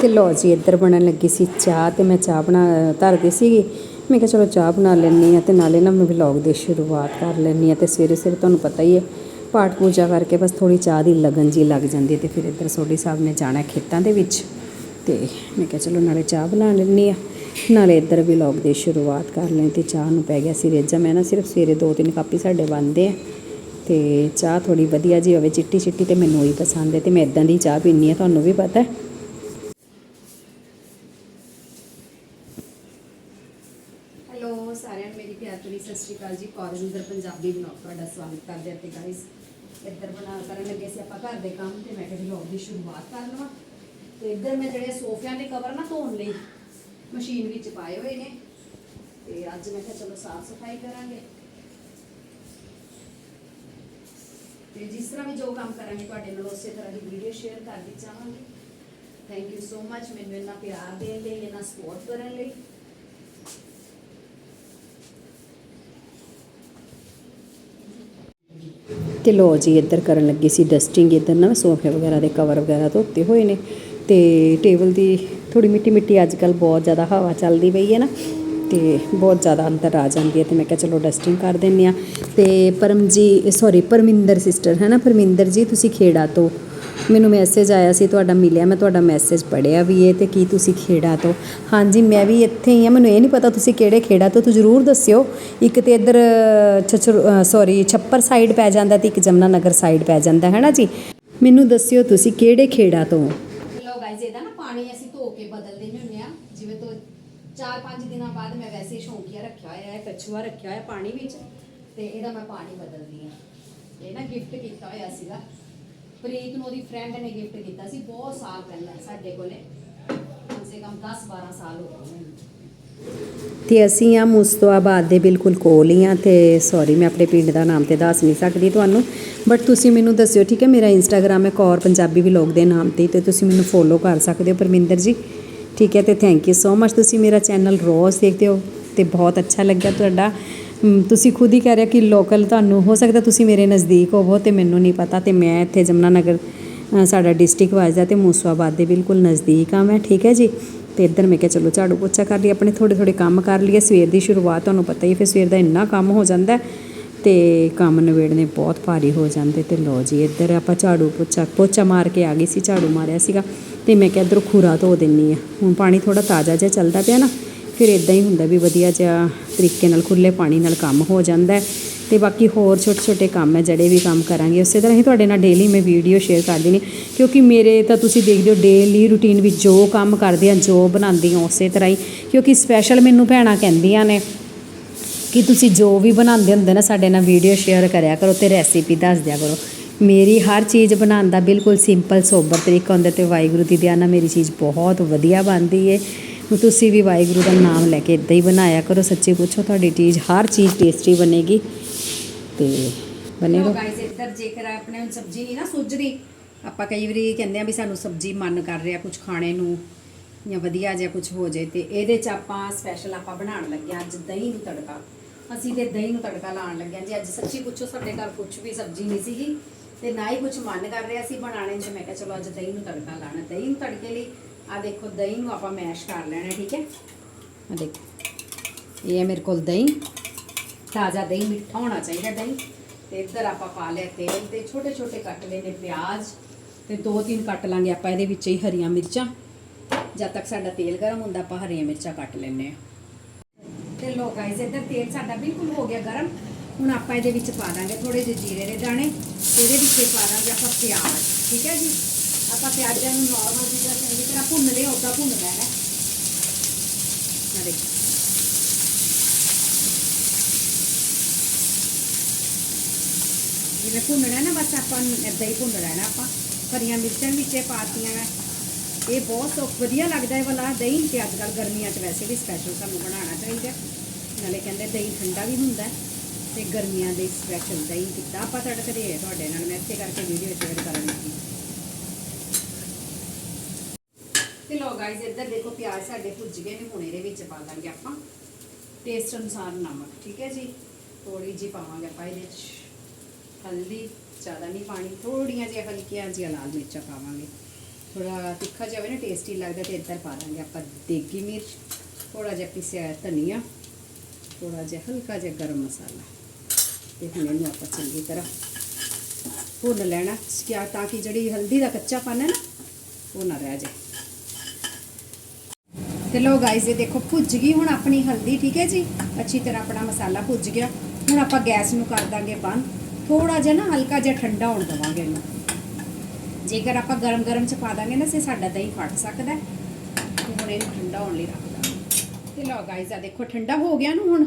ਤੇ ਲੋ ਜੀ, ਇੱਧਰ ਬਣਨ ਲੱਗੀ ਸੀ ਚਾਹ ਤੇ ਮੈਂ ਚਾਹ ਬਣਾ, ਧਰਦੀ ਸੀਗੀ। ਮੈਂ ਕਿਹਾ ਚਲੋ ਚਾਹ ਬਣਾ ਲੈਣੀ ਆ ਤੇ ਨਾਲੇ ਨਾ ਮੈਂ ਵਲੌਗ ਦੀ ਸ਼ੁਰੂਆਤ ਕਰ ਲੈਣੀ ਆ ਤੇ ਸਵੇਰੇ ਸਵੇਰੇ ਤੁਹਾਨੂੰ ਪਤਾ ਹੀ ਹੈ, ਪਾਠ ਪੂਜਾ ਕਰਕੇ ਬਸ ਥੋੜੀ ਚਾਹ ਦੀ ਲਗਨ ਜੀ ਲੱਗ ਜਾਂਦੀ ਹੈ ਤੇ ਫਿਰ ਇੱਧਰ ਸੋਢੀ ਸਾਹਿਬ ਨੇ ਜਾਣਾ ਖੇਤਾਂ ਦੇ ਵਿੱਚ ਤੇ ਮੈਂ ਕਿਹਾ ਚਲੋ ਨਾਲੇ ਚਾਹ ਬਣਾ ਲੈਣੀ ਆ ਨਾਲੇ ਇੱਧਰ ਵਲੌਗ ਦੀ ਸ਼ੁਰੂਆਤ ਕਰ ਲੈਣੀ ਤੇ ਚਾਹ ਨੂੰ ਪੈ ਗਿਆ ਸੀ ਰੇਜਾ। ਮੈਂ ਨਾ ਸਿਰਫ ਸਵੇਰੇ ਦੋ ਤਿੰਨ ਕਾਪੀ ਸਾਡੇ ਬਣਦੇ ਆ ਤੇ ਚਾਹ ਥੋੜੀ ਵਧੀਆ ਜੀ ਹੋਵੇ ਚਿੱਟੀ ਚਿੱਟੀ ਤੇ ਮੈਨੂੰ ਹੀ ਪਸੰਦ ਹੈ ਤੇ ਮੈਂ ਇਦਾਂ ਦੀ ਚਾਹ ਪੀਂਦੀ ਆ ਤੁਹਾਨੂੰ ਵੀ ਪਤਾ ਹੈ ਹੈਲੋ ਸਾਰਿਆਂ ਨੂੰ ਮੇਰੀ ਪਿਆਰ ਭਰੀ ਸਤਿ ਸ਼੍ਰੀ ਅਕਾਲ ਜੀ ਕੌਰਨਦਰ ਪੰਜਾਬੀ ਬਲੌਗ ਤੁਹਾਡਾ ਸਵਾਗਤ ਕਰਦੇ ਹਾਂ ਤੇ ਗਾਇਸ ਇੱਧਰ ਬਣਾ ਕਰਨ ਲੱਗੇ ਸੀ ਆਪਾਂ ਘਰ ਦੇ ਕੰਮ ਤੇ ਮੈਂ ਕਿਹਾ ਵਲੌਗ ਦੀ ਸ਼ੁਰੂਆਤ ਕਰ ਲਵਾਂ। ਤੇ ਇੱਧਰ ਮੈਂ ਜਿਹੜੇ ਸੋਫਿਆਂ ਦੇ ਕਵਰ ਨਾ ਧੋਣ ਲਈ ਮਸ਼ੀਨ ਵਿੱਚ ਪਾਏ ਹੋਏ ਨੇ। ਤੇ ਅੱਜ ਮੈਂ ਕਿਹਾ ਚਲੋ ਸਾਫ਼ ਸਫ਼ਾਈ ਕਰਾਂਗੇ। ਤੇ ਜਿਸ ਤਰ੍ਹਾਂ ਵੀ ਜੋ ਕੰਮ ਕਰਾਂਗੇ ਤੁਹਾਡੇ ਨਾਲ ਉਸੇ ਤਰ੍ਹਾਂ ਦੀ ਵੀਡੀਓ ਸ਼ੇਅਰ ਕਰਦੀ ਚਾਹਾਂਗੀ। ਥੈਂਕ ਯੂ ਸੋ ਮਚ ਮੈਨੂੰ ਇੰਨਾ ਪਿਆਰ ਦੇਣ ਲਈ, ਇੰਨਾ ਸਪੋਰਟ ਕਰਨ ਲਈ। ਤੇ ਲੋ ਜੀ, ਇੱਧਰ ਕਰਨ ਲੱਗੀ ਸੀ ਡਸਟਿੰਗ ਇੱਧਰ ਨਾ, ਸੋਫੇ ਵਗੈਰਾ ਦੇ ਕਵਰ ਵਗੈਰਾ ਧੋਤੇ ਹੋਏ ਨੇ। ਤੇ ਟੇਬਲ ਦੀ ਥੋੜੀ ਮਿੱਟੀ ਮਿੱਟੀ ਅੱਜ ਕੱਲ ਬਹੁਤ ਜ਼ਿਆਦਾ ਹਵਾ ਚੱਲਦੀ ਪਈ ਹੈ ਨਾ, ਤੇ ਬਹੁਤ ਜ਼ਿਆਦਾ ਅੰਦਰ ਆ ਜਾਂਦੀ ਹੈ ਤੇ ਮੈਂ ਕਿਹਾ ਚਲੋ ਡਸਟਿੰਗ ਕਰ ਦਿੰਨੇ ਆ ਤੇ ਪਰਮ ਜੀ ਸੌਰੀ ਪਰਮਿੰਦਰ ਸਿਸਟਰ ਹੈ ਨਾ? ਪਰਮਿੰਦਰ ਜੀ, ਤੁਸੀਂ ਖੇੜਾ ਤੋਂ ਮੈਨੂੰ ਮੈਸੇਜ ਆਇਆ ਸੀ, ਤੁਹਾਡਾ ਮਿਲਿਆ, ਮੈਂ ਤੁਹਾਡਾ ਮੈਸੇਜ ਪੜਿਆ ਵੀ ਹੈ ਤੇ ਕੀ ਤੁਸੀਂ ਖੇੜਾ ਤੋਂ। ਹਾਂਜੀ, ਮੈਂ ਵੀ ਇੱਥੇ ਹੀ ਆ ਮੈਨੂੰ ਇਹ ਨਹੀਂ ਪਤਾ ਤੁਸੀਂ ਕਿਹੜੇ ਖੇੜਾ ਤੋਂ, ਤੂੰ ਜ਼ਰੂਰ ਦੱਸਿਓ। ਇੱਕ ਤੇ ਇੱਧਰ ਸੌਰੀ ਛੱਪਰ ਸਾਈਡ ਪੈ ਜਾਂਦਾ ਤੇ ਇੱਕ ਜਮਨਾ ਨਗਰ ਸਾਈਡ ਪੈ ਜਾਂਦਾ ਹੈ ਨਾ ਜੀ? ਮੈਨੂੰ ਦੱਸਿਓ ਤੁਸੀਂ ਕਿਹੜੇ ਖੇੜਾ ਤੋਂ? ਲੋ ਗਾਇਜ਼ ਇਹਦਾ ਨਾ ਪਾਣੀ ਅਸੀਂ ਧੋ ਕੇ ਬਦਲ ਹੁੰਦੇ ਆ। ਜਿਵੇਂ ਤੋਂ 4-5 ਦਿਨਾਂ ਬਾਅਦ ਮੈਂ ਵੈਸੇ ਸ਼ੌਂਕੀਆ ਰੱਖਿਆ ਹੋਇਆ ਹੈ, ਕਛੂਆ ਰੱਖਿਆ ਹੋਇਆ ਪਾਣੀ ਵਿੱਚ। ਤੇ ਇਹਦਾ ਮੈਂ ਪਾਣੀ ਬਦਲਦੀ ਆ ਇਹ ਨਾ ਗਿਫਟ ਕੀਤਾ ਹੋਇਆ ਸੀਗਾ। ਪ੍ਰੀਤ ਨੂੰ ਉਹਦੀ ਫਰੈਂਡ ਨੇ ਗਿਫਟ ਕੀਤਾ ਸੀ, ਬਹੁਤ ਸਾਲ ਪਹਿਲਾਂ, ਸਾਡੇ ਕੋਲੇ। ਕਮ ਸੇ ਕਮ 10-12 ਸਾਲ ਹੋ ਗਏ ਤੇ ਅਸੀਂ ਆ ਮੁਸਤਵਾਬਾਦ ਦੇ ਬਿਲਕੁਲ ਕੋਲ ਹੀ ਆ ਤੇ ਸੌਰੀ ਮੈਂ ਆਪਣੇ ਪਿੰਡ ਦਾ ਨਾਮ ਤੇ ਦੱਸ ਨਹੀਂ ਸਕਦੀ ਤੁਹਾਨੂੰ ਬਟ ਤੁਸੀਂ ਮੈਨੂੰ ਦੱਸਿਓ, ਠੀਕ ਹੈ, ਮੇਰਾ ਇੰਸਟਾਗ੍ਰam ਹੈ ਕੌਰ ਪੰਜਾਬੀ ਵਲੌਗ ਦੇ ਨਾਮ ਤੇ ਤੇ ਤੁਸੀਂ ਮੈਨੂੰ ਫੋਲੋ ਕਰ ਸਕਦੇ ਹੋ ਪਰਮਿੰਦਰ ਜੀ। ਠੀਕ ਹੈ, ਤੇ ਥੈਂਕ ਯੂ ਸੋ ਮਚ ਤੁਸੀਂ ਮੇਰਾ ਚੈਨਲ ਰੋਜ਼ ਦੇਖਦੇ ਹੋ, ਤੇ ਬਹੁਤ ਅੱਛਾ ਲੱਗਿਆ ਤੁਹਾਡਾ। ਤੁਸੀਂ ਖੁਦ ਹੀ ਕਹਿ ਰਹੇ ਕਿ ਲੋਕਲ ਤੁਹਾਨੂੰ ਹੋ ਸਕਦਾ ਤੁਸੀਂ ਮੇਰੇ ਨਜ਼ਦੀਕ ਹੋਵੋ ਤੇ ਮੈਨੂੰ ਨਹੀਂ ਪਤਾ ਤੇ ਮੈਂ ਇੱਥੇ ਜਮਨਾ ਨਗਰ ਸਾਡਾ ਡਿਸਟ੍ਰਿਕਟ ਵਾਜਦਾ ਤੇ ਮੂਸਾਬਾਦ ਦੇ ਬਿਲਕੁਲ ਨਜ਼ਦੀਕ ਆ ਮੈਂ, ਠੀਕ ਹੈ ਜੀ? ਤੇ ਇੱਧਰ ਮੈਂ ਕਿਹਾ ਚਲੋ ਝਾੜੂ ਪੋਚਾ ਕਰ ਲਈ ਆਪਣੇ ਥੋੜੇ ਥੋੜੇ ਕੰਮ ਕਰ ਲਈਏ, ਸਵੇਰ ਦੀ ਸ਼ੁਰੂਆਤ ਤੁਹਾਨੂੰ ਪਤਾ ਹੀ ਫਿਰ ਸਵੇਰ ਦਾ ਇੰਨਾ ਕੰਮ ਹੋ ਜਾਂਦਾ ਹੈ ਤੇ ਕੰਮ ਨਵੇੜਨੇ ਬਹੁਤ ਭਾਰੀ ਹੋ ਜਾਂਦੇ ਤੇ ਲੋ ਜੀ, ਇੱਧਰ ਆਪਾਂ ਝਾੜੂ ਪੋਚਾ ਪੋਚਾ ਮਾਰ ਕੇ ਆ ਗਈ ਸੀ, ਝਾੜੂ ਮਾਰਿਆ ਸੀਗਾ ਤੇ ਮੈਂ ਕਿਹਾ ਇੱਧਰ ਖੂਰਾ ਧੋ ਦਿੰਨੀ ਆ, ਹੁਣ ਪਾਣੀ ਥੋੜਾ ਤਾਜ਼ਾ ਜਿਹਾ ਚੱਲਦਾ ਪਿਆ ਨਾ ਫਿਰ ਇਦਾਂ ਹੀ ਹੁੰਦਾ ਵੀ ਵਧੀਆ ਜਿਹਾ ਤਰੀਕੇ ਨਾਲ ਖੁੱਲੇ ਪਾਣੀ ਨਾਲ ਕੰਮ ਹੋ ਜਾਂਦਾ ਹੈ ਤੇ ਬਾਕੀ ਹੋਰ ਛੋਟੇ ਛੋਟੇ ਕੰਮ ਹੈ, ਜਿਹੜੇ ਵੀ ਕੰਮ ਕਰਾਂਗੇ, ਉਸੇ ਤਰ੍ਹਾਂ ਹੀ ਤੁਹਾਡੇ ਨਾਲ ਡੇਲੀ ਮੈਂ ਵੀਡੀਓ ਸ਼ੇਅਰ ਕਰਦੀ ਨੇ ਕਿਉਂਕਿ ਮੇਰੇ ਤਾਂ ਤੁਸੀਂ ਦੇਖਦੇ ਹੋ ਡੇਲੀ ਰੂਟੀਨ ਵਿੱਚ ਜੋ ਕੰਮ ਕਰਦੇ ਆ, ਜੋ ਬਣਾਉਂਦੀ ਹਾਂ, ਉਸੇ ਤਰ੍ਹਾਂ ਹੀ, ਕਿਉਂਕਿ ਸਪੈਸ਼ਲ ਮੈਨੂੰ ਭੈਣਾਂ ਕਹਿੰਦੀਆਂ ਨੇ ਕਿ ਤੁਸੀਂ ਜੋ ਵੀ ਬਣਾਉਂਦੇ ਹੁੰਦੇ ਨਾ, ਸਾਡੇ ਨਾਲ ਵੀਡੀਓ ਸ਼ੇਅਰ ਕਰਿਆ ਕਰੋ ਤੇ ਰੈਸਿਪੀ ਦੱਸ ਦਿਆ ਕਰੋ। ਮੇਰੀ ਹਰ ਚੀਜ਼ ਬਣਾਉਣ ਦਾ ਬਿਲਕੁਲ ਸਿੰਪਲ ਸੋਬਰ ਤਰੀਕਾ ਹੁੰਦਾ ਤੇ ਵਾਹਿਗੁਰੂ ਦੀ ਦਇਆ ਨਾਲ ਮੇਰੀ ਚੀਜ਼ ਬਹੁਤ ਵਧੀਆ ਬਣਦੀ ਏ। ਤੁਸੀਂ ਵੀ ਵਾਹਿਗੁਰੂ ਦਾ ਨਾਮ ਲੈ ਕੇ ਇਦਾਂ ਹੀ ਬਣਾਇਆ ਕਰੋ, ਸੱਚੀ ਪੁੱਛੋ ਤੁਹਾਡੀ ਚੀਜ਼, ਹਰ ਚੀਜ਼ ਟੇਸਟੀ ਬਣੇਗੀ ਤੇ ਬਣੇ ਲੋ ਇੱਧਰ ਜੇਕਰ ਆਪਣੇ ਨੂੰ ਸਬਜ਼ੀ ਨਹੀਂ ਨਾ ਸੁੱਝਦੀ ਆਪਾਂ ਕਈ ਵਾਰੀ ਕਹਿੰਦੇ ਆ ਵੀ ਸਾਨੂੰ ਸਬਜ਼ੀ ਮਨ ਕਰ ਰਿਹਾ ਕੁਝ ਖਾਣੇ ਨੂੰ ਜਾਂ ਵਧੀਆ ਜਿਹਾ ਕੁਝ ਹੋ ਜਾਏ ਤੇ ਇਹਦੇ ਚ ਆਪਾਂ ਸਪੈਸ਼ਲ ਆਪਾਂ ਬਣਾਉਣ ਲੱਗੇ ਅੱਜ ਦਹੀਂ ਨੂੰ ਤੜਕਾ। ਅਸੀਂ ਤੇ ਦਹੀਂ ਨੂੰ ਤੜਕਾ ਲਾਉਣ ਲੱਗੇ ਜੀ ਅੱਜ ਸੱਚੀ ਪੁੱਛੋ, ਸਾਡੇ ਘਰ ਕੁਝ ਵੀ ਸਬਜ਼ੀ ਨਹੀਂ ਸੀਗੀ ਤੇ ਨਾ ਹੀ ਕੁਝ ਮਨ ਕਰ ਰਿਹਾ ਸੀ ਬਣਾਉਣੇ ਚ। ਮੈਂ ਕਿਹਾ ਚਲੋ ਅੱਜ ਦਹੀਂ ਨੂੰ ਤੜਕਾ ਲਾਣਾ ਦਹੀਂ ਨੂੰ ਤੜਕੇ ਲਈ ਆ ਦੇਖੋ, ਦਹੀਂ ਨੂੰ ਆਪਾਂ ਮੈਸ਼ ਕਰ ਲੈਣਾ, ਠੀਕ ਹੈ? ਆ ਦੇਖੋ, ਇਹ ਹੈ ਮੇਰੇ ਕੋਲ ਦਹੀਂ। ਤਾਜ਼ਾ ਦਹੀਂ, ਮਿੱਠਾ ਹੋਣਾ ਚਾਹੀਦਾ ਦਹੀਂ। ਤੇ ਇੱਧਰ ਆਪਾਂ ਪਾ ਲਿਆ ਤੇਲ ਤੇ ਛੋਟੇ ਛੋਟੇ ਕੱਟ ਲਏ ਨੇ ਪਿਆਜ਼। ਤੇ ਦੋ ਤਿੰਨ ਕੱਟ ਲਾਂਗੇ ਆਪਾਂ ਇਹਦੇ ਵਿੱਚ ਹੀ ਹਰੀਆਂ ਮਿਰਚਾਂ। ਜਦ ਤੱਕ ਸਾਡਾ ਤੇਲ ਗਰਮ ਹੁੰਦਾ, ਆਪਾਂ ਹਰੀਆਂ ਮਿਰਚਾਂ ਕੱਟ ਲੈਣੇ ਆ ਤੇ ਲੋ ਗਾਇਜ਼ ਇੱਧਰ ਤੇਲ ਸਾਡਾ ਬਿਲਕੁਲ ਹੋ ਗਿਆ ਗਰਮ। ਹੁਣ ਆਪਾਂ ਇਹਦੇ ਵਿੱਚ ਪਾ ਦਾਂਗੇ ਥੋੜੇ ਜਿਹੇ ਜੀਰੇ ਦੇ ਦਾਣੇ। ਇਹਦੇ ਵਿੱਚ ਹੀ ਪਾ ਦਾਂਗੇ ਆਪਾਂ ਪਿਆਜ਼, ਠੀਕ ਹੈ ਜੀ? ਆਪਾਂ ਪਿਆਜ਼ਾਂ ਨੂੰ ਨਾਰਮਲ ਜਿਹਾ ਚੰਗੀ ਤਰ੍ਹਾਂ ਭੁੰਨ ਲਿਆ ਉਦਾਂ ਭੁੰਨ ਲੈਣਾ ਆ ਦੇਖੋ। ਜਿਵੇਂ ਭੁੰਨਣਾ ਨਾ, ਬਸ ਆਪਾਂ ਇਦਾਂ ਹੀ ਭੁੰਨ ਲੈਣਾ ਆਪਾਂ। ਹਰੀਆਂ ਮਿਰਚਾਂ ਵਿੱਚੇ ਪਾਤੀਆਂ ਮੈਂ ਇਹ ਬਹੁਤ ਵਧੀਆ ਲੱਗਦਾ ਹੈ ਵਾਲਾ। ਦਹੀਂ ਤੇ ਅੱਜ ਕੱਲ ਗਰਮੀਆਂ 'ਚ ਵੈਸੇ ਵੀ ਸਪੈਸ਼ਲ ਸਾਨੂੰ ਬਣਾਉਣਾ ਚਾਹੀਦਾ। ਨਾਲੇ ਕਹਿੰਦੇ ਦਹੀਂ ਠੰਡਾ ਵੀ ਹੁੰਦਾ ਤੇ ਗਰਮੀਆਂ ਦੇ ਸਪੈਸ਼ਲ ਦਹੀਂ ਕੀਤਾ ਆਪਾਂ ਤੜਕ ਦੇ ਤੁਹਾਡੇ ਨਾਲ ਮੈਂ ਇੱਥੇ ਕਰਕੇ ਵੀਡੀਓ ਸ਼ੇਅਰ ਕਰਨ ਲੱਗੀ। ਤੇ ਲੋ ਗਾਇਜ਼ ਇੱਧਰ ਦੇਖੋ ਪਿਆਜ਼ ਸਾਡੇ ਭੁੱਜ ਗਏ ਨੇ ਹੁਣ ਇਹਦੇ ਵਿੱਚ ਪਾ ਦਾਂਗੇ ਆਪਾਂ। ਟੇਸਟ ਅਨੁਸਾਰ ਨਮਕ, ਠੀਕ ਹੈ ਜੀ? ਥੋੜੀ ਜੀ ਪਾਵਾਂਗੇ ਆਪਾਂ ਇਹਦੇ ਵਿੱਚ ਹਲਦੀ, ਜ਼ਿਆਦਾ ਨਹੀਂ ਪਾਣੀ ਥੋੜੀਆਂ ਜਿਹੀਆਂ ਹਲਕੀਆਂ ਜਿਹੀਆਂ ਲਾਲ ਮਿਰਚਾਂ ਪਾਵਾਂਗੇ। ਥੋੜਾ ਤਿੱਖਾ ਜਿਹਾ ਹੋਵੇ ਨਾ ਟੇਸਟੀ ਲੱਗਦਾ ਤੇ ਇੱਧਰ ਪਾ ਦਾਂਗੇ ਆਪਾਂ ਦੇਗੀ ਮਿਰਚ। ਥੋੜਾ ਜਿਹਾ ਪਿਸਿਆ ਧਨੀਆ ਥੋੜਾ ਜਿਹਾ ਹਲਕਾ ਜਿਹਾ ਗਰਮ ਮਸਾਲਾ। ਤੇ ਹੁਣ ਇਹਨੂੰ ਆਪਾਂ ਚੰਗੀ ਤਰ੍ਹਾਂ ਭੁੰਨ ਲੈਣਾ। ਕਿਆ ਤਾਂ ਕਿ ਜਿਹੜੀ ਹਲਦੀ ਦਾ ਕੱਚਾਪਨ ਹੈ ਨਾ, ਉਹ ਨਾ ਰਹਿ ਜਾਏ। ਤੇ ਲੋ ਗਾਇਸ ਇਹ ਦੇਖੋ ਭੁੱਜ ਗਈ ਹੁਣ ਆਪਣੀ ਹਲਦੀ, ਠੀਕ ਹੈ ਜੀ? ਅੱਛੀ ਤਰ੍ਹਾਂ ਆਪਣਾ ਮਸਾਲਾ ਭੁੱਜ ਗਿਆ। ਹੁਣ ਆਪਾਂ ਗੈਸ ਨੂੰ ਕਰ ਦਾਂਗੇ ਬੰਦ। ਥੋੜਾ ਜਿਹਾ ਨਾ ਹਲਕਾ ਜਿਹਾ ਠੰਡਾ ਹੋਣ ਦਵਾਂਗੇ ਇਹਨੂੰ। ਜੇਕਰ ਆਪਾਂ ਗਰਮ ਗਰਮ ਚ ਪਾ ਦਾਂਗੇ ਨਾ, ਸੇ ਸਾਡਾ ਦਹੀਂ ਫਟ ਸਕਦਾ ਤੇ ਹੁਣ ਇਹਨੂੰ ਠੰਡਾ ਹੋਣ ਲਈ ਰੱਖ ਦਾਂਗੇ। ਤੇ ਲੋ ਗਾਇਸ ਆ ਦੇਖੋ, ਠੰਡਾ ਹੋ ਗਿਆ ਨੂੰ ਹੁਣ।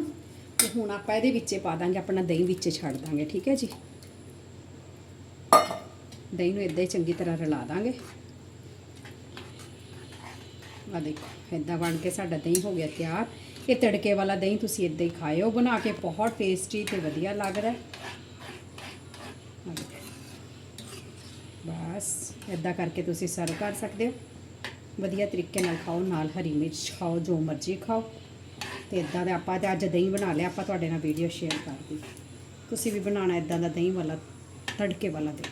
ਤੇ ਹੁਣ ਆਪਾਂ ਇਹਦੇ ਵਿੱਚੇ ਪਾ ਦਾਂਗੇ, ਆਪਣਾ ਦਹੀਂ ਵਿੱਚੇ ਛੱਡ ਦਾਂਗੇ, ਠੀਕ ਹੈ ਜੀ? ਦਹੀਂ ਨੂੰ ਇਦਾਂ ਹੀ ਚੰਗੀ ਤਰ੍ਹਾਂ ਰਲਾ ਦਾਂਗੇ। ਆ ਦੇਖੋ, ਇਦਾਂ ਬਣ ਕੇ ਸਾਡਾ ਦਹੀਂ ਹੋ ਗਿਆ ਤਿਆਰ। ਇਹ ਤੜਕੇ ਵਾਲਾ ਦਹੀਂ ਤੁਸੀਂ ਇਦਾਂ ਹੀ ਖਾਇਓ, ਬਣਾ ਕੇ ਬਹੁਤ ਟੇਸਟੀ ਤੇ ਵਧੀਆ ਲੱਗਦਾ ਬਸ, ਇਦਾਂ ਕਰਕੇ ਤੁਸੀਂ ਸਰਵ ਕਰ ਸਕਦੇ ਹੋ। ਵਧੀਆ ਤਰੀਕੇ ਨਾਲ ਖਾਓ, ਨਾਲ ਹਰੀ ਮਿਰਚ ਖਾਓ, ਜੋ ਮਰਜ਼ੀ ਖਾਓ। ਤੇ ਇਦਾਂ ਦਾ ਆਪਾਂ ਤੇ ਅੱਜ ਦਹੀਂ ਬਣਾ ਲਿਆ, ਆਪਾਂ ਤੁਹਾਡੇ ਨਾਲ ਵੀਡੀਓ ਸ਼ੇਅਰ ਕਰਦੀ ਤੁਸੀਂ ਵੀ ਬਣਾਉਣਾ ਇਦਾਂ ਦਾ ਦਹੀਂ ਵਾਲਾ, ਤੜਕੇ ਵਾਲਾ ਦਹੀਂ।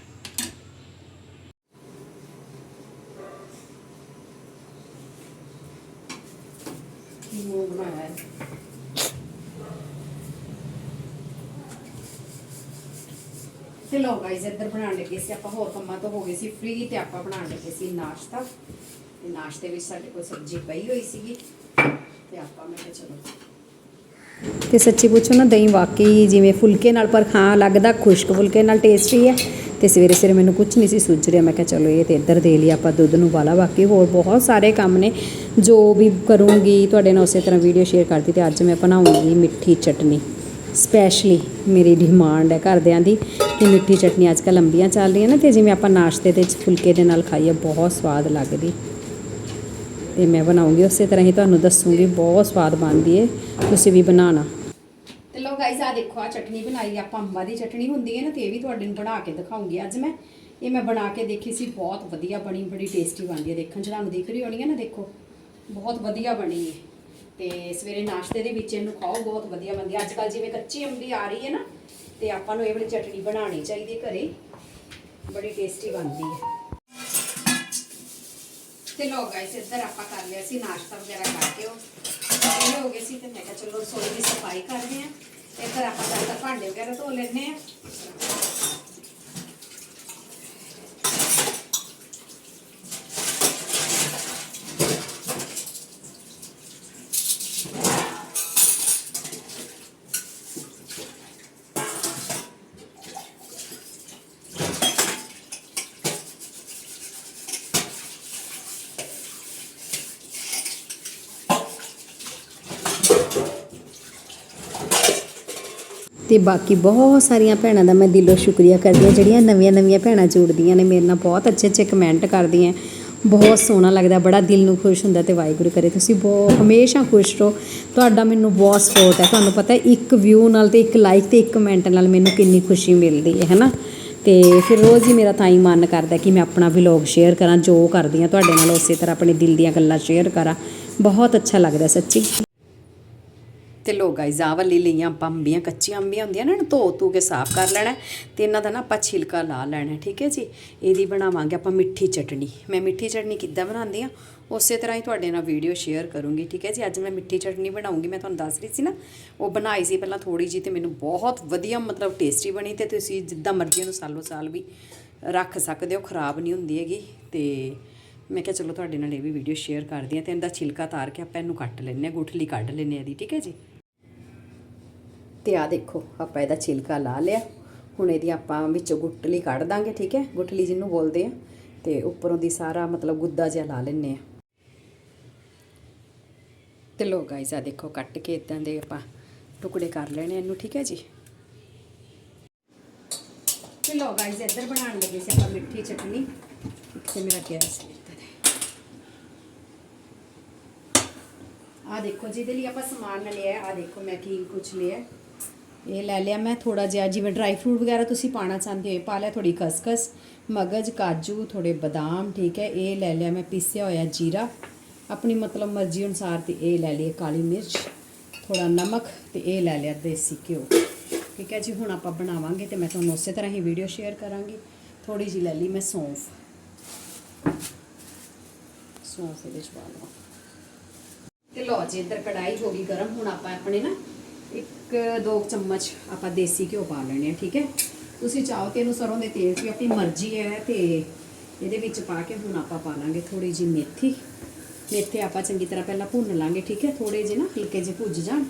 ਬਣਾਇਆ। ਹੈ ਤੇ ਲੋ ਗਾਇਸ ਇੱਧਰ ਬਣਾਉਣ ਲੱਗੇ ਸੀ ਆਪਾਂ, ਹੋਰ ਕੰਮਾਂ ਤੋਂ ਹੋ ਗਏ ਸੀ ਫ੍ਰੀ ਤੇ ਆਪਾਂ ਬਣਾਉਣ ਲੱਗੇ ਸੀ ਨਾਸ਼ਤਾ। ਤੇ ਨਾਸ਼ਤੇ ਵਿੱਚ ਸਾਡੇ ਕੋਲ ਸਬਜ਼ੀ ਪਈ ਹੋਈ ਸੀਗੀ। ਤੇ ਆਪਾਂ ਮੈਂ ਕਿਹਾ ਚਲੋ। ਤੇ ਸੱਚੀ ਪੁੱਛੋ ਨਾ, ਦਹੀਂ ਵਾਕਈ ਜਿਵੇਂ ਫੁਲਕੇ ਨਾਲ, ਪਰ ਖਾਂ ਲੱਗਦਾ ਖੁਸ਼ਕ ਫੁਲਕੇ ਨਾਲ ਟੇਸਟੀ ਹੈ ਤੇ ਸਵੇਰੇ ਸਵੇਰੇ ਮੈਨੂੰ ਕੁਝ ਨਹੀਂ ਸੀ ਸੁੱਝ ਰਿਹਾ। ਮੈਂ ਕਿਹਾ ਚਲੋ ਇਹ ਤੇ ਇੱਧਰ ਦੇ ਲਈ ਆਪਾਂ ਦੁੱਧ ਨੂੰ ਵਾਲਾ ਬਾਕੀ ਹੋਰ ਬਹੁਤ ਸਾਰੇ ਕੰਮ ਨੇ। ਜੋ ਵੀ ਕਰੂੰਗੀ, ਤੁਹਾਡੇ ਨਾਲ ਉਸੇ ਤਰ੍ਹਾਂ ਵੀਡੀਓ ਸ਼ੇਅਰ ਕਰਦੀ ਤੇ ਅੱਜ ਮੈਂ ਬਣਾਉਂਗੀ ਮਿੱਠੀ ਚਟਨੀ। ਸਪੈਸ਼ਲੀ ਮੇਰੀ ਡਿਮਾਂਡ ਹੈ ਘਰਦਿਆਂ ਦੀ ਕਿ ਮਿੱਠੀ ਚਟਨੀ ਅੱਜ ਕੱਲ੍ਹ ਲੰਬੀਆਂ ਚੱਲ ਰਹੀਆਂ ਨਾ ਤੇ ਜਿਵੇਂ ਆਪਾਂ ਨਾਸ਼ਤੇ ਦੇ ਵਿੱਚ ਫੁਲਕੇ ਦੇ ਨਾਲ ਖਾਈਏ, ਬਹੁਤ ਸਵਾਦ ਲੱਗਦੀ। ਤੇ ਮੈਂ ਬਣਾਉਂਗੀ, ਉਸੇ ਤਰ੍ਹਾਂ ਹੀ ਤੁਹਾਨੂੰ ਦੱਸੂਗੀ, ਬਹੁਤ ਸਵਾਦ ਬਣਦੀ ਹੈ ਤੁਸੀਂ ਵੀ ਬਣਾਉਣਾ। ਤੇ ਗਾਇਸ ਆ ਦੇਖੋ ਆ ਚਟਨੀ ਬਣਾਈ ਆਪਾਂ ਅੰਬਾਂ ਦੀ ਚਟਨੀ ਹੁੰਦੀ ਹੈ ਨਾ, ਤੇ ਇਹ ਵੀ ਤੁਹਾਡੇ ਨੂੰ ਬਣਾ ਕੇ ਦਿਖਾਉਂਗੀ। ਅੱਜ ਮੈਂ ਇਹ ਮੈਂ ਬਣਾ ਕੇ ਦੇਖੀ ਸੀ, ਬਹੁਤ ਵਧੀਆ ਬਣੀ, ਬੜੀ ਟੇਸਟੀ ਬਣਦੀ ਹੈ। ਦੇਖਣ ਚ ਤੁਹਾਨੂੰ ਦਿਖ ਰਹੀ ਹੋਣੀ ਹੈ ਨਾ, ਦੇਖੋ। ਬਹੁਤ ਵਧੀਆ ਬਣੀ ਹੈ। ਤੇ ਸਵੇਰੇ ਨਾਸ਼ਤੇ ਦੇ ਵਿੱਚ ਇਹਨੂੰ ਖਾਓ, ਬਹੁਤ ਵਧੀਆ ਬਣਦੀ ਹੈ। ਅੱਜ ਕੱਲ ਜਿਵੇਂ ਕੱਚੀ ਅੰਬੀ ਆ ਰਹੀ ਹੈ ਨਾ, ਤੇ ਆਪਾਂ ਨੂੰ ਇਹ ਵਾਲੀ ਚਟਨੀ ਬਣਾਉਣੀ ਚਾਹੀਦੀ ਘਰੇ। ਬੜੀ ਟੇਸਟੀ ਬਣਦੀ ਹੈ। ਤੇ ਲੋ ਗਾਇਸ ਇੱਧਰ ਆਪਾਂ ਕਰ ਲਿਆ ਸੀ ਨਾਸ਼ਤਾ ਵਗੈਰਾ ਕਰਕੇ ਉਹ। ਹੋ ਗਏ ਸੀ ਤੇ ਮੈਂ ਕਿਹਾ ਚਲੋ ਰਸੋਈ ਦੀ ਸਫ਼ਾਈ ਕਰਦੇ ਆ ਇੱਧਰ ਆਪਾਂ ਜਦ ਭਾਂਡੇ ਵਗੈਰਾ ਧੋ ਲੈਣੇ ਆ ਤੇ ਬਾਕੀ ਬਹੁਤ ਸਾਰੀਆਂ ਭੈਣਾਂ ਦਾ ਮੈਂ ਦਿਲੋਂ ਸ਼ੁਕਰੀਆ ਕਰਦੀ ਹਾਂ। ਜਿਹੜੀਆਂ ਨਵੀਆਂ ਨਵੀਆਂ ਭੈਣਾਂ ਜੁੜਦੀਆਂ ਨੇ, ਮੇਰੇ ਨਾਲ ਬਹੁਤ ਅੱਛੇ ਅੱਛੇ ਕਮੈਂਟ ਕਰਦੀਆਂ ਬਹੁਤ ਸੋਹਣਾ ਲੱਗਦਾ, ਬੜਾ ਦਿਲ ਨੂੰ ਖੁਸ਼ ਹੁੰਦਾ ਤੇ ਵਾਹਿਗੁਰੂ ਕਰੇ। ਤੁਸੀਂ ਬਹੁਤ ਹਮੇਸ਼ਾ ਖੁਸ਼ ਰਹੋ। ਤੁਹਾਡਾ ਮੈਨੂੰ ਬਹੁਤ ਸਪੋਰਟ ਹੈ। ਤੁਹਾਨੂੰ ਪਤਾ ਇੱਕ ਵਿਊ ਨਾਲ ਤੇ ਇੱਕ ਲਾਈਕ ਤੇ ਇੱਕ ਕਮੈਂਟ ਨਾਲ ਮੈਨੂੰ ਕਿੰਨੀ ਖੁਸ਼ੀ ਮਿਲਦੀ ਹੈ, ਹੈਨਾ? ਤੇ ਫਿਰ ਰੋਜ਼ ਹੀ ਮੇਰਾ ਤਾਂ ਹੀ ਮਨ ਕਰਦਾ ਕਿ ਮੈਂ ਆਪਣਾ ਵਲੌਗ ਸ਼ੇਅਰ ਕਰਾਂ, ਜੋ ਕਰਦੀ ਹਾਂ ਤੁਹਾਡੇ ਨਾਲ ਉਸੇ ਤਰ੍ਹਾਂ ਆਪਣੇ ਦਿਲ ਦੀਆਂ ਗੱਲਾਂ ਸ਼ੇਅਰ ਕਰਾਂ। ਬਹੁਤ ਅੱਛਾ ਲੱਗਦਾ, ਸੱਚੀ। ਤੇ ਲੋ ਗਾਇਜ਼ ਆਹ ਵਾਲੀ ਲਈਆਂ ਆਪਾਂ ਅੰਬੀਆਂ ਕੱਚੀਆਂ ਅੰਬੀਆਂ ਹੁੰਦੀਆਂ ਨੇ ਨਾ ਧੋ ਧੂ ਕੇ ਸਾਫ਼ ਕਰ ਲੈਣਾ ਹੈ ਤੇ ਇਹਨਾਂ ਦਾ ਨਾ ਆਪਾਂ ਛਿਲਕਾ ਲਾ ਲੈਣਾ ਠੀਕ ਹੈ ਜੀ? ਇਹਦੀ ਬਣਾਵਾਂਗੇ ਆਪਾਂ ਮਿੱਠੀ ਚਟਨੀ। ਮੈਂ ਮਿੱਠੀ ਚਟਨੀ ਕਿੱਦਾਂ ਬਣਾਉਂਦੀ ਆ ਉਸੇ ਤਰ੍ਹਾਂ ਹੀ ਤੁਹਾਡੇ ਨਾਲ ਵੀਡੀਓ ਸ਼ੇਅਰ ਕਰੂੰਗੀ, ਠੀਕ ਹੈ ਜੀ? ਅੱਜ ਮੈਂ ਮਿੱਠੀ ਚਟਨੀ ਬਣਾਉਂਗੀ, ਮੈਂ ਤੁਹਾਨੂੰ ਦੱਸ ਰਹੀ ਸੀ ਨਾ, ਉਹ ਬਣਾਈ ਸੀ ਪਹਿਲਾਂ ਥੋੜੀ ਜੀ ਤੇ ਮੈਨੂੰ ਬਹੁਤ ਵਧੀਆ, ਮਤਲਬ ਟੇਸਟੀ ਬਣੀ ਤੇ ਤੁਸੀਂ ਜਿੱਦਾਂ ਮਰਜ਼ੀ ਉਹਨੂੰ ਸਾਲੋ ਸਾਲ ਵੀ ਰੱਖ ਸਕਦੇ ਹੋ, ਖਰਾਬ ਨਹੀਂ ਹੁੰਦੀ ਹੈਗੀ ਤੇ ਮੈਂ ਕਿਹਾ ਚਲੋ ਤੁਹਾਡੇ ਨਾਲ ਇਹ ਵੀ ਵੀਡੀਓ ਸ਼ੇਅਰ ਕਰਦੀ ਹਾਂ ਤੇ ਇਹਦਾ ਛਿਲਕਾ ਤਾਰ ਕੇ ਆਪਾਂ ਇਹਨੂੰ ਕੱਟ ਲੈਂਦੇ ਹਾਂ, ਗੁਠਲੀ ਕੱਢ ਲੈਂਦੇ ਹਾਂ ਇਹਦੀ, ਠੀਕ ਹੈ ਜੀ? ਤੇ ਆ ਦੇਖੋ, ਆਪਾਂ ਇਹਦਾ ਛਿਲਕਾ ਲਾ ਲਿਆ। ਹੁਣ ਇਹਦੀ ਆਪਾਂ ਵਿੱਚੋਂ ਗੁੱਟਲੀ ਕੱਢ ਦਾਂਗੇ, ਠੀਕ ਹੈ? ਗੁੱਟਲੀ ਜਿਹਨੂੰ ਬੋਲਦੇ ਆ। ਤੇ ਉੱਪਰੋਂ ਦੀ ਸਾਰਾ ਮਤਲਬ ਗੁੱਦਾ ਜਿਹਾ ਲਾ ਲੈਨੇ ਆ। ਤੇ ਲੋ ਗਾਇਸ ਆ ਦੇਖੋ, ਕੱਟ ਕੇ ਇਦਾਂ ਦੇ ਆਪਾਂ ਟੁਕੜੇ ਕਰ ਲੈਣੇ ਇਹਨੂੰ, ਠੀਕ ਹੈ ਜੀ? ਤੇ ਲੋ ਗਾਇਸ ਇੱਧਰ ਬਣਾਉਣ ਲੱਗੇ ਸੀ ਆਪਾਂ ਮਿੱਠੀ ਚਟਨੀ। ਤੇ ਮੇਰਾ ਗੈਸ ਆ ਦੇਖੋ, ਜਿਹਦੇ ਲਈ ਆਪਾਂ ਸਮਾਨ ਲਿਆ ਆ ਦੇਖੋ ਮੈਂ ਕੀ ਕੁਛ ਲਿਆ। ਇਹ ਲੈ ਲਿਆ ਮੈਂ ਥੋੜਾ ਜਿਹਾ, ਜਿਵੇਂ ਡਰਾਈ ਫਰੂਟ ਵਗੈਰਾ ਤੁਸੀਂ ਪਾਣਾ ਚਾਹੁੰਦੇ ਹੋ ਪਾ ਲਿਆ ਥੋੜੀ ਖਸਖਸ, ਮਗਜ, ਕਾਜੂ ਥੋੜੇ ਬਦਾਮ, ਠੀਕ ਹੈ, ਇਹ ਲੈ ਲਿਆ ਮੈਂ ਪੀਸਿਆ ਹੋਇਆ ਜੀਰਾ। ਆਪਣੀ ਮਤਲਬ ਮਰਜ਼ੀ ਅਨੁਸਾਰ ਤੇ ਇਹ ਲੈ ਲਈ ਕਾਲੀ ਮਿਰਚ ਥੋੜਾ ਨਮਕ ਤੇ ਇਹ ਲੈ ਲਿਆ ਦੇਸੀ ਘਿਓ। ਠੀਕ ਹੈ ਜੀ, ਹੁਣ ਆਪਾਂ ਬਣਾਵਾਂਗੇ ਤੇ ਮੈਂ ਤੁਹਾਨੂੰ ਉਸੇ ਤਰ੍ਹਾਂ ਹੀ ਵੀਡੀਓ ਸ਼ੇਅਰ ਕਰਾਂਗੀ। ਥੋੜੀ ਜਿਹੀ ਲੈ ਲਈ ਮੈਂ ਸੌਂਫ। ਸੌਂਫ ਇਹਦੇ ਚ ਪਾ ਲਵਾਂ। ਤੇ ਲਓ ਜੀ, ਇੱਧਰ ਕੜਾਈ ਹੋ ਗਈ ਗਰਮ, ਹੁਣ ਆਪਾਂ ਆਪਣੇ ਨਾ ਇੱਕ, ਦੋ ਚਮਚ ਆਪਾਂ ਦੇਸੀ ਘਿਓ ਪਾ ਲੈਣੇ ਆ, ਠੀਕ ਹੈ? ਤੁਸੀਂ ਚਾਹੋ ਤੇ ਇਹਨੂੰ ਸਰੋਂ ਦੇ ਤੇਲ 'ਚ ਵੀ ਆਪਣੀ ਮਰਜ਼ੀ ਹੈ ਤੇ ਇਹਦੇ ਵਿੱਚ ਪਾ ਕੇ ਹੁਣ ਆਪਾਂ ਪਾ ਲਾਂਗੇ ਥੋੜੀ ਜਿਹੀ ਮੇਥੀ। ਮੇਥੇ ਆਪਾਂ ਚੰਗੀ ਤਰ੍ਹਾਂ ਪਹਿਲਾਂ ਭੁੰਨ ਲਾਂਗੇ, ਠੀਕ ਹੈ? ਥੋੜੇ ਜਿਹੇ ਨਾ ਹਲਕੇ ਜਿਹੇ ਭੁੱਜ ਜਾਣ।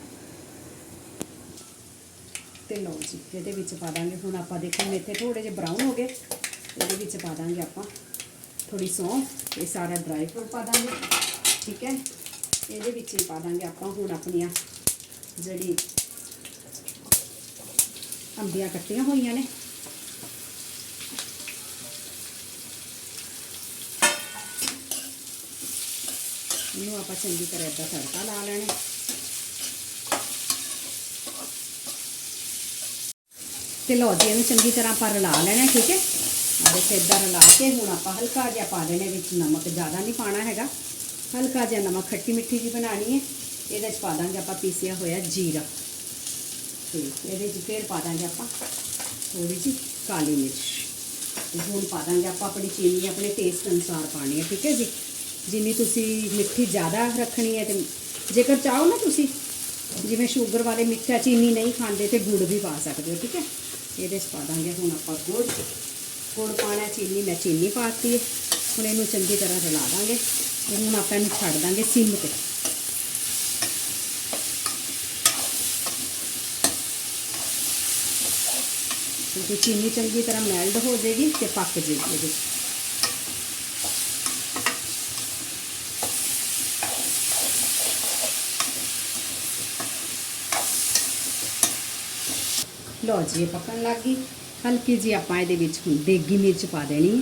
ਤੇ ਲਓ ਜੀ, ਇਹਦੇ ਵਿੱਚ ਪਾ ਦਾਂਗੇ। ਹੁਣ ਆਪਾਂ ਦੇਖੋ ਮੇਥੇ ਥੋੜੇ ਜਿਹੇ ਬਰਾਊਨ ਹੋ ਗਏ। ਇਹਦੇ ਵਿੱਚ ਪਾ ਦਾਂਗੇ ਆਪਾਂ ਥੋੜੀ ਸੌਂਫ ਇਹ ਸਾਰਾ ਡਰਾਈ ਫਰੂਟ ਪਾ ਦਾਂਗੇ, ਠੀਕ ਹੈ? ਇਹਦੇ ਵਿੱਚ ਹੀ ਪਾ ਦਾਂਗੇ ਆਪਾਂ ਹੁਣ ਆਪਣੀਆਂ ਜਿਹੜੀ ਅੰਬੀਆਂ ਕੱਟੀਆਂ ਹੋਈਆਂ ਨੇ। ਇਹਨੂੰ ਆਪਾਂ ਚੰਗੀ ਤਰ੍ਹਾਂ ਏਦਾਂ ਤੜਕਾ ਲਾ ਲੈਣਾ। ਤੇ ਲਓ ਜੀ, ਇਹਨੂੰ ਚੰਗੀ ਤਰ੍ਹਾਂ ਆਪਾਂ ਰਲਾ ਲੈਣਾ, ਠੀਕ ਹੈ? ਆ ਦੇਖੋ, ਏਦਾਂ ਰਲਾ ਕੇ ਹੁਣ ਆਪਾਂ ਹਲਕਾ ਜਿਹਾ ਪਾ ਦੇਣਾ ਵਿੱਚ ਨਮਕ ਜ਼ਿਆਦਾ ਨਹੀਂ ਪਾਣਾ ਹੈਗਾ। ਹਲਕਾ ਜਿਹਾ ਨਮਕ, ਖੱਟੀ ਮਿੱਠੀ ਜੀ ਬਣਾਣੀ ਹੈ। ਇਹਦੇ 'ਚ ਪਾ ਦਾਂਗੇ ਆਪਾਂ ਪੀਸਿਆ ਹੋਇਆ ਜੀਰਾ। ਤੇ ਇਹਦੇ 'ਚ ਫਿਰ ਪਾ ਦਾਂਗੇ ਆਪਾਂ ਥੋੜੀ ਜਿਹੀ ਕਾਲੀ ਮਿਰਚ। ਹੁਣ ਪਾ ਦਾਂਗੇ ਆਪਾਂ ਆਪਣੀ ਚੀਨੀ, ਆਪਣੇ ਟੇਸਟ ਅਨੁਸਾਰ ਪਾਣੀ ਹੈ, ਠੀਕ ਹੈ ਜੀ? ਜਿੰਨੀ ਤੁਸੀਂ ਮਿੱਠੀ ਜ਼ਿਆਦਾ ਰੱਖਣੀ ਹੈ ਤੇ ਜੇਕਰ ਚਾਹੋ ਨਾ ਤੁਸੀਂ, ਜਿਵੇਂ ਸ਼ੂਗਰ ਵਾਲੇ ਮਿੱਠਾ ਚੀਨੀ ਨਹੀਂ ਖਾਂਦੇ ਤੇ ਗੁੜ ਵੀ ਪਾ ਸਕਦੇ ਹੋ, ਠੀਕ ਹੈ? ਇਹਦੇ 'ਚ ਪਾ ਦਾਂਗੇ ਹੁਣ ਆਪਾਂ ਗੁੜ। ਗੁੜ ਪਾਣਾ ਚੀਨੀ, ਮੈਂ ਚੀਨੀ ਪਾਤੀ ਹੈ। ਹੁਣ ਇਹਨੂੰ ਚੰਗੀ ਤਰ੍ਹਾਂ ਰਲਾ ਦਾਂਗੇ। ਤੇ ਹੁਣ ਆਪਾਂ ਇਹਨੂੰ ਛੱਡ ਦਾਂਗੇ ਸਿਮ ਤੇ। ਕਿਉਂਕਿ ਚੀਨੀ ਚੰਗੀ ਤਰ੍ਹਾਂ ਮੈਲਟ ਹੋ ਜਾਏਗੀ ਤੇ ਪੱਕ ਜਾਏਗੀ ਇਹਦੇ 'ਚ ਲਓ ਜੀ ਇਹ ਪੱਕਣ ਲੱਗ ਗਈ ਹਲਕੀ ਜੀ ਆਪਾਂ ਇਹਦੇ ਵਿੱਚ ਹੁਣ ਦੇਗੀ ਮਿਰਚ ਪਾ ਦੇਣੀ ਹੈ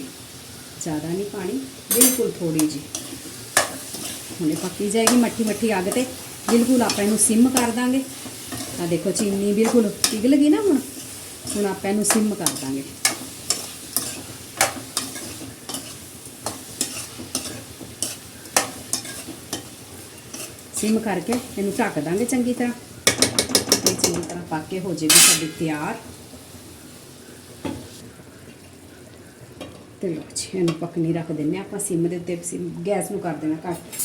ਜ਼ਿਆਦਾ ਨਹੀਂ ਪਾਣੀ ਬਿਲਕੁਲ ਥੋੜੀ ਜੀ ਹੁਣ ਇਹ ਪੱਕੀ ਜਾਏਗੀ ਮੱਠੀ ਮੱਠੀ ਅੱਗ ਤੇ ਬਿਲਕੁਲ ਆਪਾਂ ਇਹਨੂੰ ਸਿਮ ਕਰ ਦਾਂਗੇ ਆ ਦੇਖੋ ਚੀਨੀ ਬਿਲਕੁਲ ਪਿਘਲ ਗਈ ਨਾ ਹੁਣ ਹੁਣ ਆਪਾਂ ਇਹਨੂੰ ਸਿਮ ਕਰ ਦਾਂਗੇ। ਸਿਮ ਕਰਕੇ ਇਹਨੂੰ ਢੱਕ ਦਾਂਗੇ ਚੰਗੀ ਤਰ੍ਹਾਂ। ਇਹ ਚੰਗੀ ਤਰ੍ਹਾਂ ਪੱਕ ਕੇ ਹੋ ਜਾਏਗੀ ਸਾਡੀ ਤਿਆਰ। ਤੇ ਲਓ ਜੀ, ਇਹਨੂੰ ਪੱਕਣੀ ਰੱਖ ਦਿੰਨੇ ਆਪਾਂ ਸਿਮ ਦੇ ਉੱਤੇ, ਸਿਮ ਗੈਸ ਨੂੰ ਕਰ ਦੇਣਾ ਘੱਟ।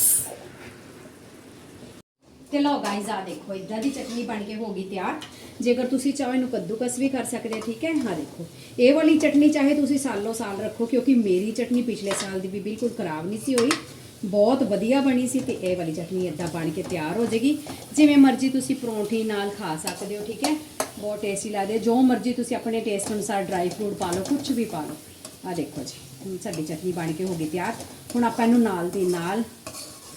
ਤੇ ਲਓ ਗਾਇਜ਼ ਆ ਦੇਖੋ ਇਦਾਂ ਦੀ ਚਟਨੀ ਬਣ ਕੇ ਹੋ ਗਈ ਤਿਆਰ। ਜੇਕਰ ਤੁਸੀਂ ਚਾਹੋ ਇਹਨੂੰ ਕੱਦੂਕਸ ਵੀ ਕਰ ਸਕਦੇ ਹੋ ਠੀਕ ਹੈ? ਹਾਂ, ਦੇਖੋ। ਇਹ ਵਾਲੀ ਚਟਨੀ ਚਾਹੇ ਤੁਸੀਂ ਸਾਲੋ ਸਾਲ ਰੱਖੋ, ਕਿਉਂਕਿ ਮੇਰੀ ਚਟਨੀ ਪਿਛਲੇ ਸਾਲ ਦੀ ਵੀ ਬਿਲਕੁਲ ਖਰਾਬ ਨਹੀਂ ਸੀ ਹੋਈ। ਬਹੁਤ ਵਧੀਆ ਬਣੀ ਸੀ ਤੇ ਇਹ ਵਾਲੀ ਚਟਨੀ ਇਦਾਂ ਬਣ ਕੇ ਤਿਆਰ ਹੋ ਜਾਏਗੀ ਜਿਵੇਂ ਮਰਜ਼ੀ ਤੁਸੀਂ ਪਰੌਂਠੀ ਨਾਲ ਖਾ ਸਕਦੇ ਹੋ, ਠੀਕ ਹੈ? ਬਹੁਤ ਟੇਸਟੀ ਲੱਗਦੇ ਜੋ ਮਰਜ਼ੀ ਤੁਸੀਂ ਆਪਣੇ ਟੇਸਟ ਅਨੁਸਾਰ ਡਰਾਈ ਫਰੂਟ ਪਾ ਲਓ ਕੁਝ ਵੀ ਪਾ ਲਓ। ਆ ਦੇਖੋ ਜੀ ਸਾਡੀ ਚਟਨੀ ਬਣ ਕੇ ਹੋ ਗਈ ਤਿਆਰ। ਹੁਣ ਆਪਾਂ ਇਹਨੂੰ ਨਾਲ ਦੀ ਨਾਲ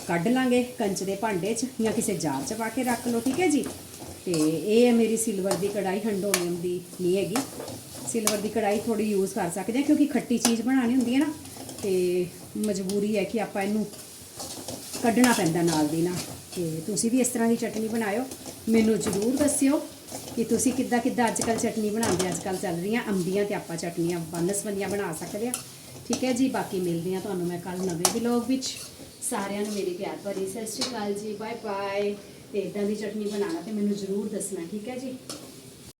ਕੱਢ ਲਾਂਗੇ ਕੰਚ ਦੇ ਭਾਂਡੇ 'ਚ ਜਾਂ ਕਿਸੇ ਜਾਰ 'ਚ ਪਾ ਕੇ ਰੱਖ ਲਓ, ਠੀਕ ਹੈ ਜੀ? ਤੇ ਇਹ ਹੈ ਮੇਰੀ ਸਿਲਵਰ ਦੀ ਕੜਾਈ ਹੰਡੋਲੀਅਮ ਦੀ ਨਹੀਂ ਹੈਗੀ। ਸਿਲਵਰ ਦੀ ਕੜਾਈ ਥੋੜੀ ਯੂਜ਼ ਕਰ ਸਕਦੇ ਹਾਂ ਕਿਉਂਕਿ ਖੱਟੀ ਚੀਜ਼ ਬਣਾਉਣੀ ਹੁੰਦੀ ਹੈ ਨਾ। ਤੇ ਮਜਬੂਰੀ ਹੈ ਕਿ ਆਪਾਂ ਇਹਨੂੰ ਕੱਢਣਾ ਪੈਂਦਾ ਨਾਲ ਦੀ ਨਾਲ। ਤੇ ਤੁਸੀਂ ਵੀ ਇਸ ਤਰ੍ਹਾਂ ਦੀ ਚਟਨੀ ਬਣਾਇਓ। ਮੈਨੂੰ ਜ਼ਰੂਰ ਦੱਸਿਓ ਕਿ ਤੁਸੀਂ ਕਿੱਦਾਂ ਕਿੱਦਾਂ ਅੱਜ ਕੱਲ ਚਟਨੀ ਬਣਾਉਂਦੇ ਅੱਜ ਕੱਲ ਚੱਲ ਰਹੀਆਂ ਅੰਬੀਆਂ ਤੇ ਆਪਾਂ ਚਟਨੀਆਂ ਬਨਸਪੰਨੀਆਂ ਬਣਾ ਸਕਦੇ ਆ ਠੀਕ ਹੈ ਜੀ, ਬਾਕੀ ਮਿਲਦੇ ਆ ਤੁਹਾਨੂੰ ਮੈਂ ਕੱਲ ਨਵੇਂ ਵਲੌਗ ਵਿੱਚ। ਸਾਰਿਆਂ ਨੂੰ ਮੇਰੀ ਪਿਆਰ ਭਰੀ ਸਤਿ ਸ਼੍ਰੀ ਅਕਾਲ ਜੀ। ਬਾਏ ਬਾਏ ਤੇ ਇਦਾਂ ਦੀ ਚਟਨੀ ਬਣਾਉਣਾ ਤੇ ਮੈਨੂੰ ਜ਼ਰੂਰ ਦੱਸਣਾ ਠੀਕ ਹੈ ਜੀ?